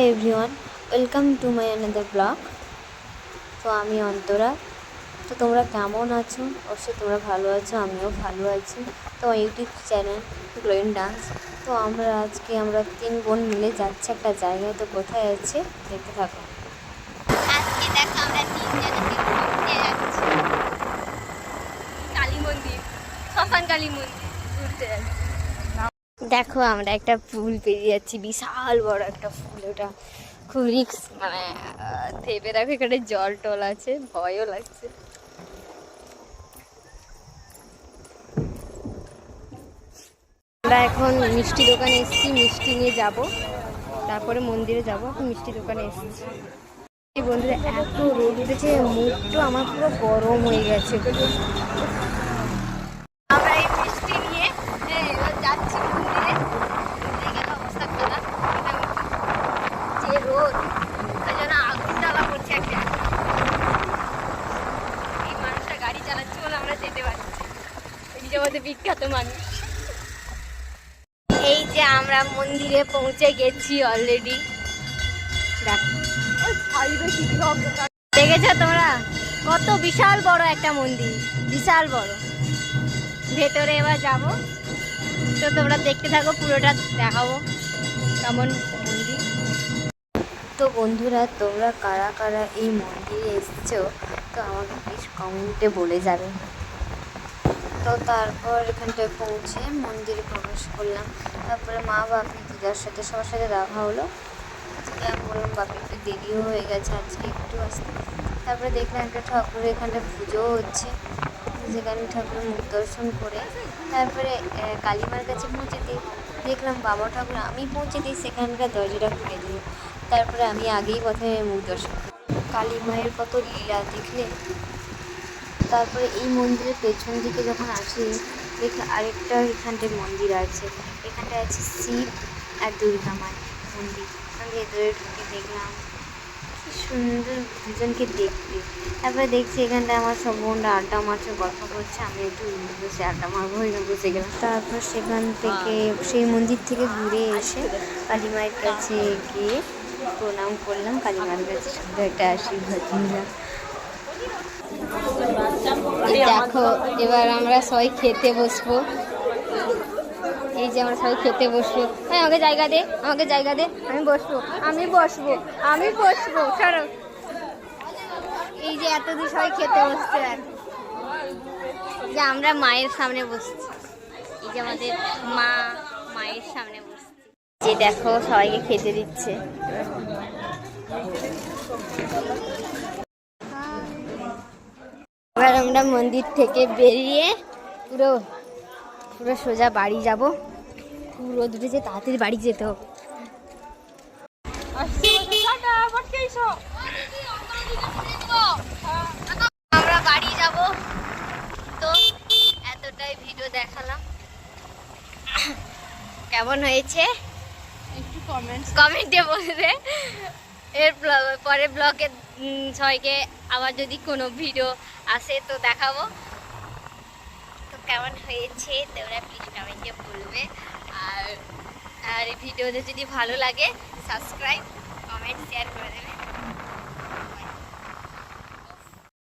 Hi everyone welcome to my another blog তো আমি অন্তরা। তো তোমরা কেমন আছো? অবশ্যই তোমরা ভালো আছো, আমিও ভালো আছি। তো ইউটিউব চ্যানেল গ্লোইন ডান্স তো আমরা আজকে আমরা তিন বোন মিলে যাচ্ছি একটা জায়গায়। তো কোথায় আছে? দেখতে থাকো। কালী মন্দির কালী মন্দির, ঘুরতে যাচ্ছি। দেখো আমরা একটা ফুল পেরিয়ে যাচ্ছি, বিশাল বড় একটা ফুল, ওটা খুব রিক্স মানে ভেবে রাখো এখানে জল টল আছে, ভয়ও লাগছে। আমরা এখন মিষ্টি দোকানে এসেছি, মিষ্টি নিয়ে যাব। তারপরে মন্দিরে যাব, এখন মিষ্টি দোকানে এসেছি। বন্ধুরা, এত রোদ উঠেছে, মুখটা আমার পুরো গরম হয়ে গেছে আমরা এই মিষ্টি নিয়ে এ, এবার যাচ্ছি মন্দিরে মন্দিরে গেলে অবস্থা খারাপ যে রোদ তাই জন্য আগুন জ্বালা পড়ছে একটা এই মানুষটা গাড়ি চালাচ্ছে বলে আমরা যেতে পারছি এই যে আমাদের বিখ্যাত মানুষ। এই যে আমরা মন্দিরে পৌঁছে গেছি অলরেডি দেখো। দেখেছ তোমরা? কত বিশাল বড় একটা মন্দির। বিশাল বড়। ভেতরে এবার যাব। তো তোমরা দেখতে থাকো, পুরোটা দেখাবো কেমন মন্দির। তো বন্ধুরা, তোমরা কারা কারা এই মন্দিরে এসেছ, তো আমাকে প্লিজ কমেন্টে বলে যাবে। তো তারপর এখানটায় পৌঁছে মন্দিরে প্রবেশ করলাম। তারপরে মা বাপি, দিদার সাথে, সবার সাথে দেখা হলো। আজকে আমি বললাম বাপি একটু দেরিও হয়ে গেছে, আজকে একটু আসতে। তারপরে দেখলাম একটা ঠাকুরের এখানটা পুজো হচ্ছে। যেখানে ঠাকুরের মুখ দর্শন করে। তারপরে কালীমার কাছে পৌঁছেতে দেখলাম বাবা ঠাকুর, আমি পৌঁছে দিই, সেখানকার দরজাটা খুলে দিল তারপরে আমি আগেই প্রথমে মুখ দর্শন। কালী মায়ের কত লীলা দেখলে তারপরে এই মন্দিরের পেছন দিকে যখন আসি, দেখি আরেকটা এখানটায় মন্দির আছে। এখানটা আছে শিব আর দুর্গা মায়ের মন্দির। আমি ভেতরে ঢুকে দেখলাম, কি সুন্দর দুজনকে দেখতে। তারপরে দেখছি এখানটায় আমার সব বোনরা আড্ডা মারছে, গল্প করছে, আমি একটু বসে আড্ডা মারবো এখানে বসে গেলাম। তারপর সেখান থেকে, সেই মন্দির থেকে ঘুরে এসে কালী মায়ের কাছে গিয়ে প্রণাম করলাম। কালী মায়ের কাছে সুন্দর একটা আশীর্বাদ নিলাম। দেখো, এবার আমরা সবাই খেতে বসবো। এই যে আমরা সবাই খেতে বসবো। হ্যাঁ আমাকে জায়গা দে, আমাকে জায়গা দে। আমি বসবো আমি বসবো আমি বসবো, সরো। এই যে এতদিন সবাই খেতে বসছে, আর যে আমরা মায়ের সামনে বসছি। এই যে আমাদের মা মায়ের সামনে বসছি। যে দেখো, সবাইকে খেতে দিচ্ছে। এবার আমরা মন্দির থেকে বেরিয়ে পুরো পুরো সোজা বাড়ি যাব। পুরো দুটো যে তাড়াতাড়ি বাড়ি যেতে আমরা বাড়ি যাব। তো এতটাই ভিডিও দেখালাম। কেমন হয়েছে? একটু কমেন্টস কমেন্টে বলবে। এর পরে ব্লগে ছয়কে আবার যদি কোনো ভিডিও আসে তো দেখাবো। তো কেমন হয়েছে তোমরা প্লিজ কমেন্টে বলবে। আর আর এই ভিডিওতে যদি ভালো লাগে সাবস্ক্রাইব কমেন্ট শেয়ার করে দেবে।